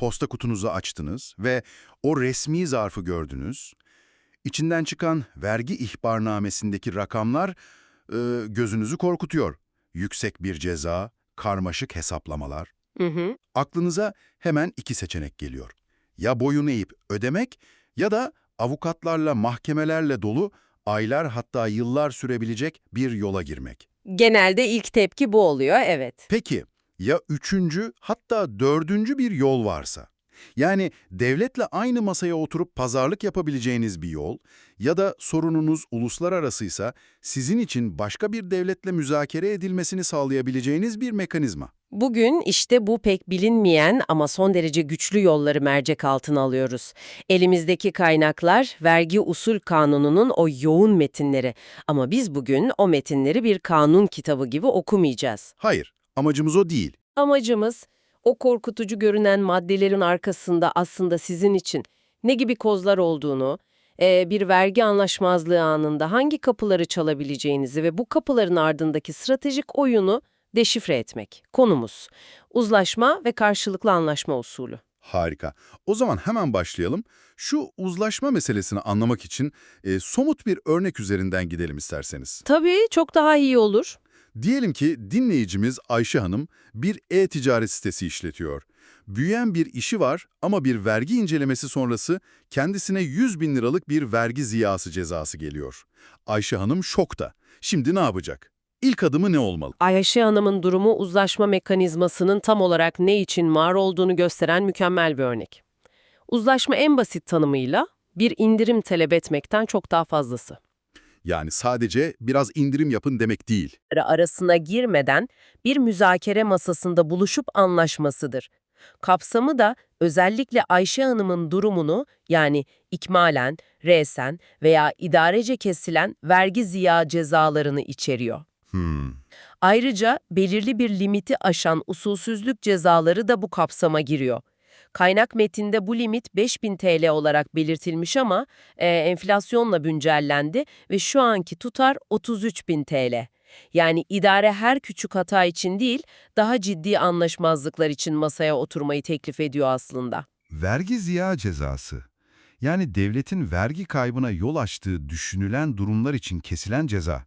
posta kutunuzu açtınız ve o resmi zarfı gördünüz. İçinden çıkan vergi ihbarnamesindeki rakamlar e, gözünüzü korkutuyor. Yüksek bir ceza, karmaşık hesaplamalar. Hı hı. Aklınıza hemen iki seçenek geliyor. Ya boyun eğip ödemek ya da avukatlarla, mahkemelerle dolu aylar hatta yıllar sürebilecek bir yola girmek. Genelde ilk tepki bu oluyor, evet. Peki ya üçüncü hatta dördüncü bir yol varsa? Yani devletle aynı masaya oturup pazarlık yapabileceğiniz bir yol ya da sorununuz uluslararasıysa sizin için başka bir devletle müzakere edilmesini sağlayabileceğiniz bir mekanizma. Bugün işte bu pek bilinmeyen ama son derece güçlü yolları mercek altına alıyoruz. Elimizdeki kaynaklar vergi usul kanununun o yoğun metinleri ama biz bugün o metinleri bir kanun kitabı gibi okumayacağız. Hayır, amacımız o değil. Amacımız o korkutucu görünen maddelerin arkasında aslında sizin için ne gibi kozlar olduğunu, e, bir vergi anlaşmazlığı anında hangi kapıları çalabileceğinizi ve bu kapıların ardındaki stratejik oyunu deşifre etmek. Konumuz uzlaşma ve karşılıklı anlaşma usulü. Harika. O zaman hemen başlayalım. Şu uzlaşma meselesini anlamak için e, somut bir örnek üzerinden gidelim isterseniz. Tabii çok daha iyi olur. Diyelim ki dinleyicimiz Ayşe Hanım bir e-ticaret sitesi işletiyor. Büyüyen bir işi var ama bir vergi incelemesi sonrası kendisine 100 bin liralık bir vergi ziyası cezası geliyor. Ayşe Hanım şokta. Şimdi ne yapacak? İlk adımı ne olmalı? Ayşe Hanım'ın durumu uzlaşma mekanizmasının tam olarak ne için var olduğunu gösteren mükemmel bir örnek. Uzlaşma en basit tanımıyla bir indirim talep etmekten çok daha fazlası. Yani sadece biraz indirim yapın demek değil. arasına girmeden bir müzakere masasında buluşup anlaşmasıdır. Kapsamı da özellikle Ayşe Hanım'ın durumunu yani ikmalen, resen veya idarece kesilen vergi ziya cezalarını içeriyor. Hmm. Ayrıca belirli bir limiti aşan usulsüzlük cezaları da bu kapsama giriyor. Kaynak metinde bu limit 5000 TL olarak belirtilmiş ama e, enflasyonla güncellendi ve şu anki tutar 33.000 TL. Yani idare her küçük hata için değil, daha ciddi anlaşmazlıklar için masaya oturmayı teklif ediyor aslında. Vergi ziya cezası. Yani devletin vergi kaybına yol açtığı düşünülen durumlar için kesilen ceza.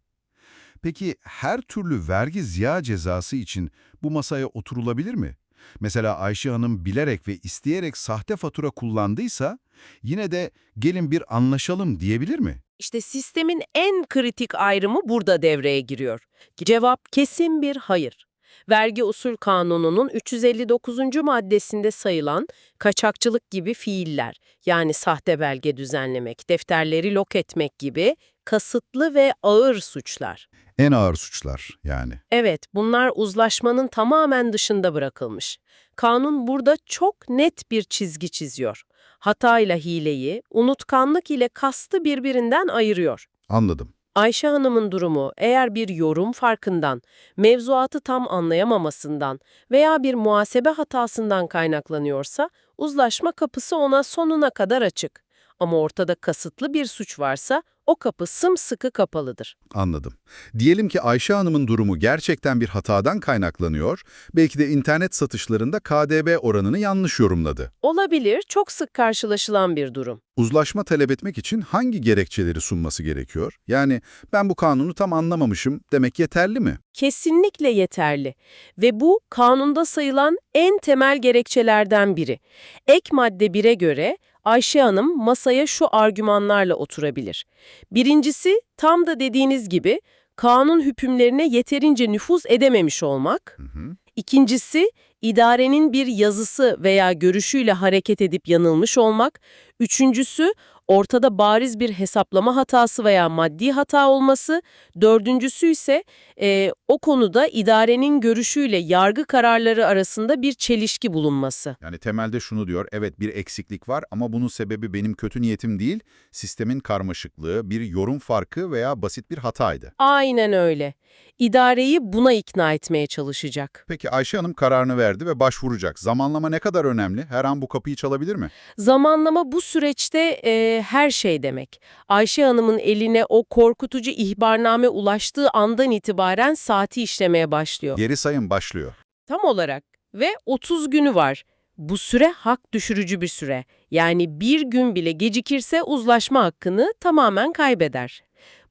Peki her türlü vergi ziya cezası için bu masaya oturulabilir mi? Mesela Ayşe Hanım bilerek ve isteyerek sahte fatura kullandıysa yine de gelin bir anlaşalım diyebilir mi? İşte sistemin en kritik ayrımı burada devreye giriyor. Cevap kesin bir hayır. Vergi usul kanununun 359. maddesinde sayılan kaçakçılık gibi fiiller, yani sahte belge düzenlemek, defterleri lok etmek gibi kasıtlı ve ağır suçlar. En ağır suçlar yani. Evet, bunlar uzlaşmanın tamamen dışında bırakılmış. Kanun burada çok net bir çizgi çiziyor. Hatayla hileyi, unutkanlık ile kastı birbirinden ayırıyor. Anladım. Ayşe Hanım'ın durumu eğer bir yorum farkından, mevzuatı tam anlayamamasından veya bir muhasebe hatasından kaynaklanıyorsa uzlaşma kapısı ona sonuna kadar açık. Ama ortada kasıtlı bir suç varsa o kapı sımsıkı kapalıdır. Anladım. Diyelim ki Ayşe Hanım'ın durumu gerçekten bir hatadan kaynaklanıyor, belki de internet satışlarında KDV oranını yanlış yorumladı. Olabilir, çok sık karşılaşılan bir durum. Uzlaşma talep etmek için hangi gerekçeleri sunması gerekiyor? Yani ben bu kanunu tam anlamamışım demek yeterli mi? Kesinlikle yeterli ve bu kanunda sayılan en temel gerekçelerden biri. Ek madde 1'e göre Ayşe Hanım masaya şu argümanlarla oturabilir. Birincisi tam da dediğiniz gibi kanun hükümlerine yeterince nüfuz edememiş olmak. Hı hı. İkincisi idarenin bir yazısı veya görüşüyle hareket edip yanılmış olmak. Üçüncüsü ortada bariz bir hesaplama hatası veya maddi hata olması. Dördüncüsü ise e, o konuda idarenin görüşüyle yargı kararları arasında bir çelişki bulunması. Yani temelde şunu diyor, evet bir eksiklik var ama bunun sebebi benim kötü niyetim değil, sistemin karmaşıklığı, bir yorum farkı veya basit bir hataydı. Aynen öyle. İdareyi buna ikna etmeye çalışacak. Peki Ayşe Hanım kararını verdi ve başvuracak. Zamanlama ne kadar önemli? Her an bu kapıyı çalabilir mi? Zamanlama bu süreçte e, her şey demek. Ayşe Hanım'ın eline o korkutucu ihbarname ulaştığı andan itibaren saati işlemeye başlıyor. Geri sayım başlıyor. Tam olarak ve 30 günü var. Bu süre hak düşürücü bir süre. Yani bir gün bile gecikirse uzlaşma hakkını tamamen kaybeder.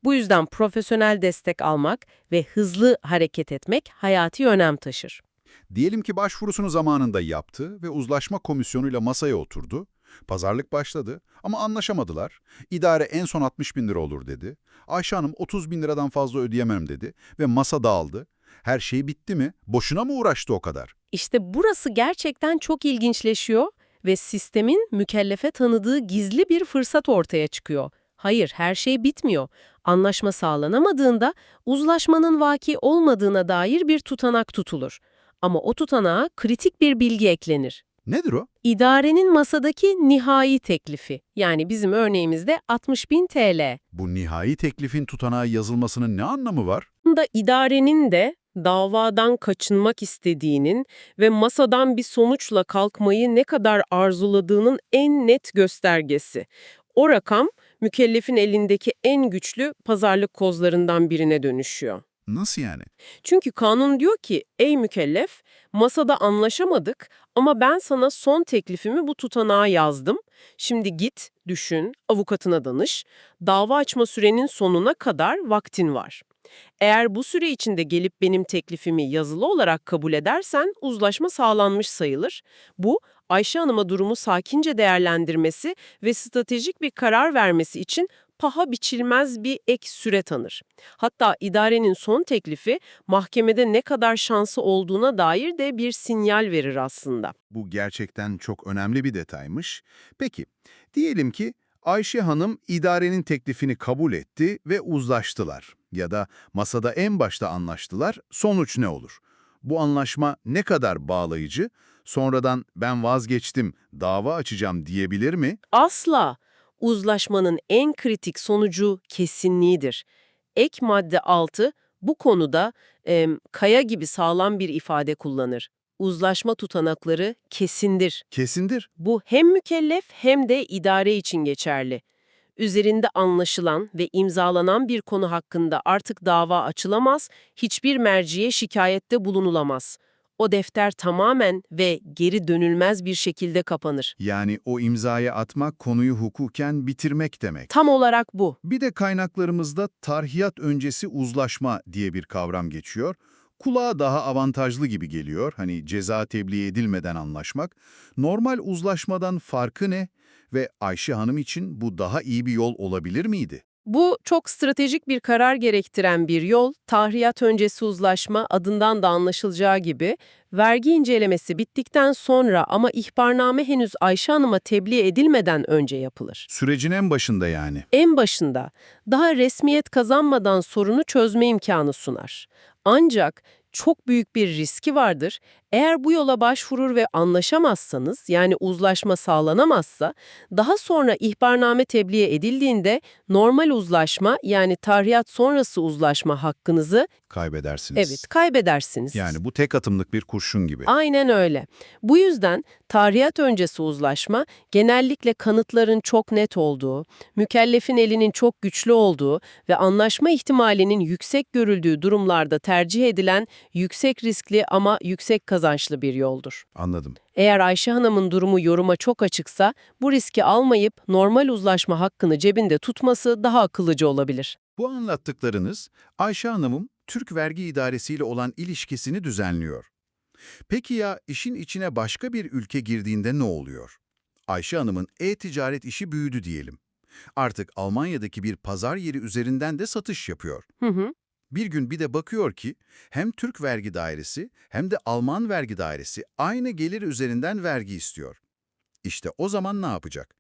Bu yüzden profesyonel destek almak ve hızlı hareket etmek hayati önem taşır. Diyelim ki başvurusunu zamanında yaptı ve uzlaşma komisyonuyla masaya oturdu. Pazarlık başladı ama anlaşamadılar. İdare en son 60 bin lira olur dedi. Ayşe Hanım 30 bin liradan fazla ödeyemem dedi ve masa dağıldı. Her şey bitti mi? Boşuna mı uğraştı o kadar? İşte burası gerçekten çok ilginçleşiyor ve sistemin mükellefe tanıdığı gizli bir fırsat ortaya çıkıyor. Hayır, her şey bitmiyor. Anlaşma sağlanamadığında uzlaşmanın vaki olmadığına dair bir tutanak tutulur. Ama o tutanağa kritik bir bilgi eklenir. Nedir o? İdarenin masadaki nihai teklifi. Yani bizim örneğimizde 60.000 TL. Bu nihai teklifin tutanağa yazılmasının ne anlamı var? da idarenin de davadan kaçınmak istediğinin ve masadan bir sonuçla kalkmayı ne kadar arzuladığının en net göstergesi. O rakam mükellefin elindeki en güçlü pazarlık kozlarından birine dönüşüyor. Nasıl yani? Çünkü kanun diyor ki, ey mükellef, masada anlaşamadık ama ben sana son teklifimi bu tutanağa yazdım. Şimdi git, düşün, avukatına danış. Dava açma sürenin sonuna kadar vaktin var. Eğer bu süre içinde gelip benim teklifimi yazılı olarak kabul edersen uzlaşma sağlanmış sayılır. Bu, Ayşe Hanım'a durumu sakince değerlendirmesi ve stratejik bir karar vermesi için paha biçilmez bir ek süre tanır. Hatta idarenin son teklifi mahkemede ne kadar şansı olduğuna dair de bir sinyal verir aslında. Bu gerçekten çok önemli bir detaymış. Peki, diyelim ki Ayşe Hanım idarenin teklifini kabul etti ve uzlaştılar. Ya da masada en başta anlaştılar, sonuç ne olur? Bu anlaşma ne kadar bağlayıcı? Sonradan ben vazgeçtim, dava açacağım diyebilir mi? Asla uzlaşmanın en kritik sonucu kesinliğidir. Ek madde 6 bu konuda em, kaya gibi sağlam bir ifade kullanır. Uzlaşma tutanakları kesindir. Kesindir. Bu hem mükellef hem de idare için geçerli. Üzerinde anlaşılan ve imzalanan bir konu hakkında artık dava açılamaz, hiçbir merciye şikayette bulunulamaz. O defter tamamen ve geri dönülmez bir şekilde kapanır. Yani o imzayı atmak konuyu hukuken bitirmek demek. Tam olarak bu. Bir de kaynaklarımızda tarhiyat öncesi uzlaşma diye bir kavram geçiyor. Kulağa daha avantajlı gibi geliyor. Hani ceza tebliğ edilmeden anlaşmak. Normal uzlaşmadan farkı ne? Ve Ayşe Hanım için bu daha iyi bir yol olabilir miydi? Bu çok stratejik bir karar gerektiren bir yol, tahriyat öncesi uzlaşma adından da anlaşılacağı gibi, vergi incelemesi bittikten sonra ama ihbarname henüz Ayşe Hanım'a tebliğ edilmeden önce yapılır. Sürecin en başında yani. En başında, daha resmiyet kazanmadan sorunu çözme imkanı sunar. Ancak çok büyük bir riski vardır. Eğer bu yola başvurur ve anlaşamazsanız, yani uzlaşma sağlanamazsa, daha sonra ihbarname tebliğ edildiğinde normal uzlaşma yani tahriyat sonrası uzlaşma hakkınızı Kaybedersiniz. evet kaybedersiniz. Yani bu tek atımlık bir kurşun gibi. Aynen öyle. Bu yüzden tarihat öncesi uzlaşma genellikle kanıtların çok net olduğu, mükellefin elinin çok güçlü olduğu ve anlaşma ihtimalinin yüksek görüldüğü durumlarda tercih edilen yüksek riskli ama yüksek kazançlı bir yoldur. Anladım. Eğer Ayşe Hanım'ın durumu yoruma çok açıksa bu riski almayıp normal uzlaşma hakkını cebinde tutması daha akıllıca olabilir. Bu anlattıklarınız Ayşe Hanım'ın Türk Vergi İdaresi ile olan ilişkisini düzenliyor. Peki ya işin içine başka bir ülke girdiğinde ne oluyor? Ayşe Hanım'ın e-ticaret işi büyüdü diyelim. Artık Almanya'daki bir pazar yeri üzerinden de satış yapıyor. Hı hı. Bir gün bir de bakıyor ki hem Türk Vergi Dairesi hem de Alman Vergi Dairesi aynı gelir üzerinden vergi istiyor. İşte o zaman ne yapacak?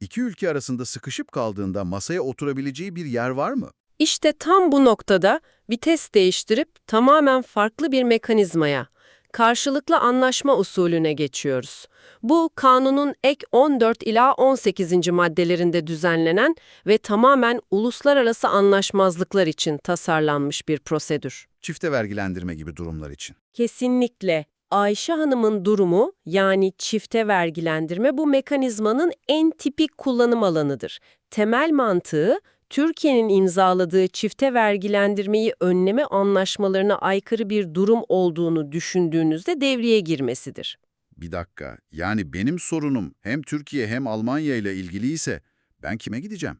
İki ülke arasında sıkışıp kaldığında masaya oturabileceği bir yer var mı? İşte tam bu noktada vites değiştirip tamamen farklı bir mekanizmaya, karşılıklı anlaşma usulüne geçiyoruz. Bu kanunun ek 14 ila 18. maddelerinde düzenlenen ve tamamen uluslararası anlaşmazlıklar için tasarlanmış bir prosedür. Çifte vergilendirme gibi durumlar için. Kesinlikle. Ayşe Hanım'ın durumu yani çifte vergilendirme bu mekanizmanın en tipik kullanım alanıdır. Temel mantığı Türkiye'nin imzaladığı çifte vergilendirmeyi önleme anlaşmalarına aykırı bir durum olduğunu düşündüğünüzde devreye girmesidir. Bir dakika, yani benim sorunum hem Türkiye hem Almanya ile ilgiliyse ben kime gideceğim?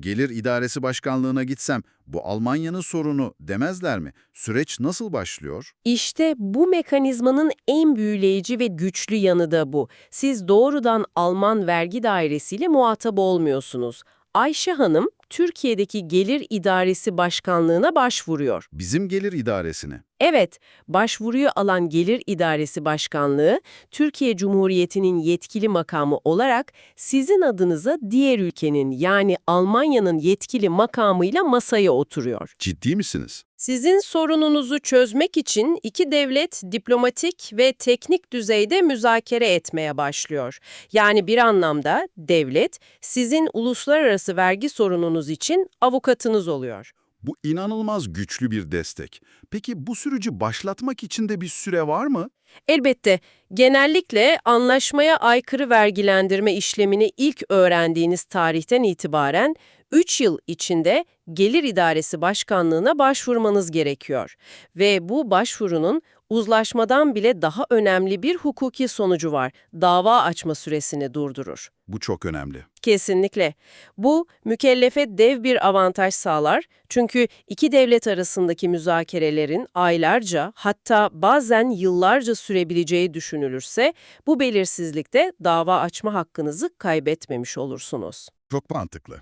Gelir İdaresi Başkanlığı'na gitsem bu Almanya'nın sorunu demezler mi? Süreç nasıl başlıyor? İşte bu mekanizmanın en büyüleyici ve güçlü yanı da bu. Siz doğrudan Alman vergi dairesiyle muhatap olmuyorsunuz. Ayşe Hanım, Türkiye'deki Gelir İdaresi Başkanlığı'na başvuruyor. Bizim gelir idaresine. Evet, başvuruyu alan Gelir İdaresi Başkanlığı, Türkiye Cumhuriyeti'nin yetkili makamı olarak sizin adınıza diğer ülkenin yani Almanya'nın yetkili makamıyla masaya oturuyor. Ciddi misiniz? Sizin sorununuzu çözmek için iki devlet diplomatik ve teknik düzeyde müzakere etmeye başlıyor. Yani bir anlamda devlet sizin uluslararası vergi sorununuz için avukatınız oluyor. Bu inanılmaz güçlü bir destek. Peki bu süreci başlatmak için de bir süre var mı? Elbette genellikle anlaşmaya aykırı vergilendirme işlemini ilk öğrendiğiniz tarihten itibaren 3 yıl içinde Gelir İdaresi Başkanlığı'na başvurmanız gerekiyor. Ve bu başvurunun uzlaşmadan bile daha önemli bir hukuki sonucu var. Dava açma süresini durdurur. Bu çok önemli. Kesinlikle. Bu mükellefe dev bir avantaj sağlar. Çünkü iki devlet arasındaki müzakerelerin aylarca hatta bazen yıllarca sürebileceği düşünülürse bu belirsizlikte dava açma hakkınızı kaybetmemiş olursunuz. Çok mantıklı.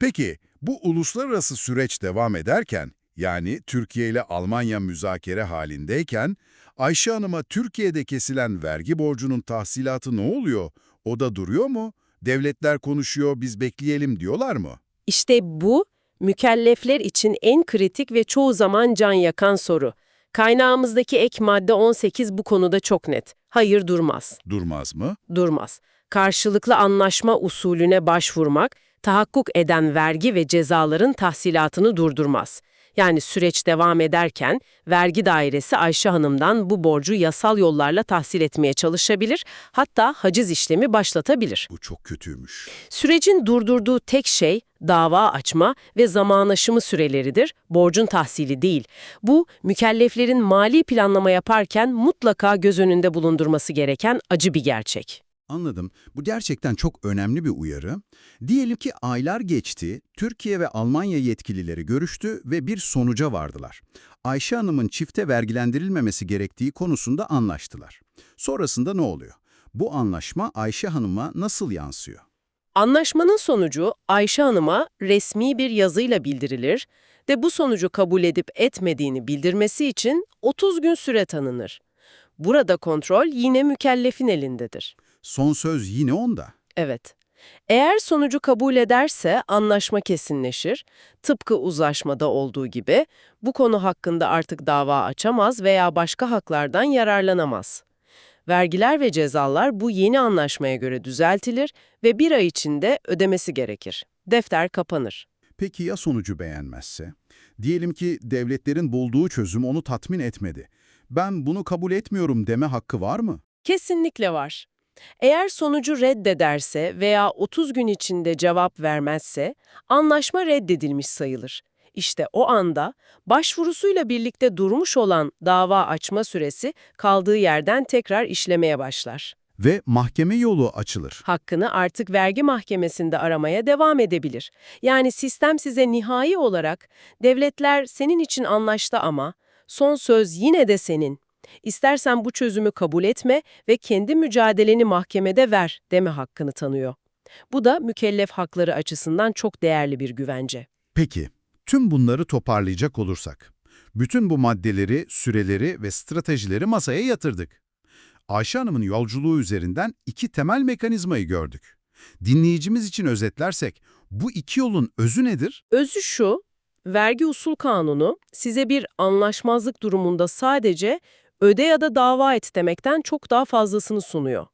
Peki bu uluslararası süreç devam ederken, yani Türkiye ile Almanya müzakere halindeyken, Ayşe Hanım'a Türkiye'de kesilen vergi borcunun tahsilatı ne oluyor? O da duruyor mu? Devletler konuşuyor, biz bekleyelim diyorlar mı? İşte bu mükellefler için en kritik ve çoğu zaman can yakan soru. Kaynağımızdaki ek madde 18 bu konuda çok net. Hayır durmaz. Durmaz mı? durmaz. Karşılıklı anlaşma usulüne başvurmak, tahakkuk eden vergi ve cezaların tahsilatını durdurmaz. Yani süreç devam ederken vergi dairesi Ayşe Hanım'dan bu borcu yasal yollarla tahsil etmeye çalışabilir, hatta haciz işlemi başlatabilir. Bu çok kötüymüş. Sürecin durdurduğu tek şey dava açma ve zaman aşımı süreleridir, borcun tahsili değil. Bu, mükelleflerin mali planlama yaparken mutlaka göz önünde bulundurması gereken acı bir gerçek. Anladım. Bu gerçekten çok önemli bir uyarı. Diyelim ki aylar geçti, Türkiye ve Almanya yetkilileri görüştü ve bir sonuca vardılar. Ayşe Hanım'ın çifte vergilendirilmemesi gerektiği konusunda anlaştılar. Sonrasında ne oluyor? Bu anlaşma Ayşe Hanım'a nasıl yansıyor? Anlaşmanın sonucu Ayşe Hanım'a resmi bir yazıyla bildirilir ve bu sonucu kabul edip etmediğini bildirmesi için 30 gün süre tanınır. Burada kontrol yine mükellefin elindedir. Son söz yine onda. Evet. Eğer sonucu kabul ederse anlaşma kesinleşir. Tıpkı uzlaşmada olduğu gibi bu konu hakkında artık dava açamaz veya başka haklardan yararlanamaz. Vergiler ve cezalar bu yeni anlaşmaya göre düzeltilir ve bir ay içinde ödemesi gerekir. Defter kapanır. Peki ya sonucu beğenmezse? Diyelim ki devletlerin bulduğu çözüm onu tatmin etmedi. Ben bunu kabul etmiyorum deme hakkı var mı? Kesinlikle var. Eğer sonucu reddederse veya 30 gün içinde cevap vermezse anlaşma reddedilmiş sayılır. İşte o anda başvurusuyla birlikte durmuş olan dava açma süresi kaldığı yerden tekrar işlemeye başlar. Ve mahkeme yolu açılır. Hakkını artık vergi mahkemesinde aramaya devam edebilir. Yani sistem size nihai olarak devletler senin için anlaştı ama son söz yine de senin. İstersen bu çözümü kabul etme ve kendi mücadeleni mahkemede ver deme hakkını tanıyor. Bu da mükellef hakları açısından çok değerli bir güvence. Peki, tüm bunları toparlayacak olursak, bütün bu maddeleri, süreleri ve stratejileri masaya yatırdık. Ayşe Hanım'ın yolculuğu üzerinden iki temel mekanizmayı gördük. Dinleyicimiz için özetlersek, bu iki yolun özü nedir? Özü şu, vergi usul kanunu size bir anlaşmazlık durumunda sadece öde ya da dava et demekten çok daha fazlasını sunuyor.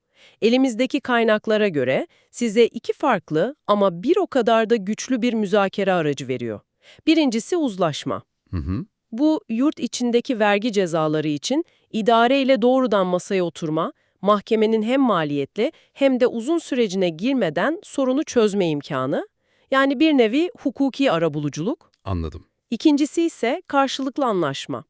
Elimizdeki kaynaklara göre size iki farklı ama bir o kadar da güçlü bir müzakere aracı veriyor. Birincisi uzlaşma. Hı hı. Bu yurt içindeki vergi cezaları için idare ile doğrudan masaya oturma, mahkemenin hem maliyetli hem de uzun sürecine girmeden sorunu çözme imkanı. Yani bir nevi hukuki arabuluculuk. Anladım. İkincisi ise karşılıklı anlaşma.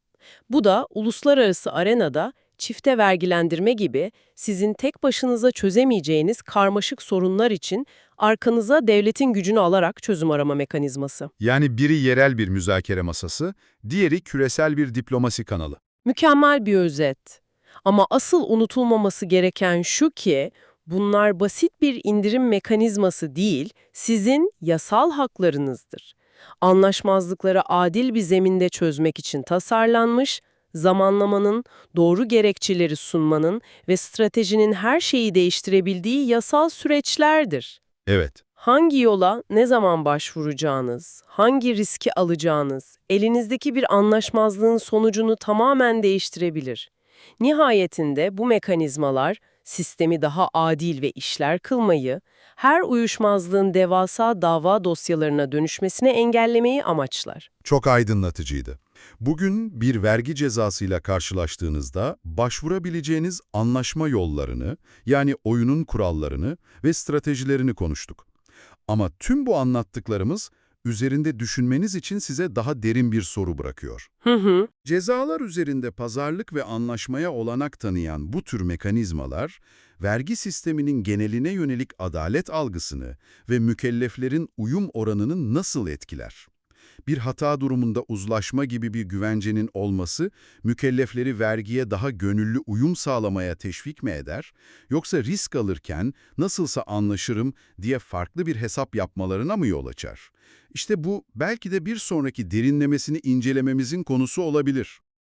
Bu da uluslararası arenada çifte vergilendirme gibi sizin tek başınıza çözemeyeceğiniz karmaşık sorunlar için arkanıza devletin gücünü alarak çözüm arama mekanizması. Yani biri yerel bir müzakere masası, diğeri küresel bir diplomasi kanalı. Mükemmel bir özet. Ama asıl unutulmaması gereken şu ki, bunlar basit bir indirim mekanizması değil, sizin yasal haklarınızdır. Anlaşmazlıkları adil bir zeminde çözmek için tasarlanmış, zamanlamanın, doğru gerekçeleri sunmanın ve stratejinin her şeyi değiştirebildiği yasal süreçlerdir. Evet. Hangi yola ne zaman başvuracağınız, hangi riski alacağınız, elinizdeki bir anlaşmazlığın sonucunu tamamen değiştirebilir. Nihayetinde bu mekanizmalar sistemi daha adil ve işler kılmayı, her uyuşmazlığın devasa dava dosyalarına dönüşmesini engellemeyi amaçlar. Çok aydınlatıcıydı. Bugün bir vergi cezasıyla karşılaştığınızda başvurabileceğiniz anlaşma yollarını, yani oyunun kurallarını ve stratejilerini konuştuk. Ama tüm bu anlattıklarımız üzerinde düşünmeniz için size daha derin bir soru bırakıyor. Hı hı. Cezalar üzerinde pazarlık ve anlaşmaya olanak tanıyan bu tür mekanizmalar, vergi sisteminin geneline yönelik adalet algısını ve mükelleflerin uyum oranını nasıl etkiler? Bir hata durumunda uzlaşma gibi bir güvencenin olması, mükellefleri vergiye daha gönüllü uyum sağlamaya teşvik mi eder, yoksa risk alırken nasılsa anlaşırım diye farklı bir hesap yapmalarına mı yol açar? İşte bu belki de bir sonraki derinlemesini incelememizin konusu olabilir.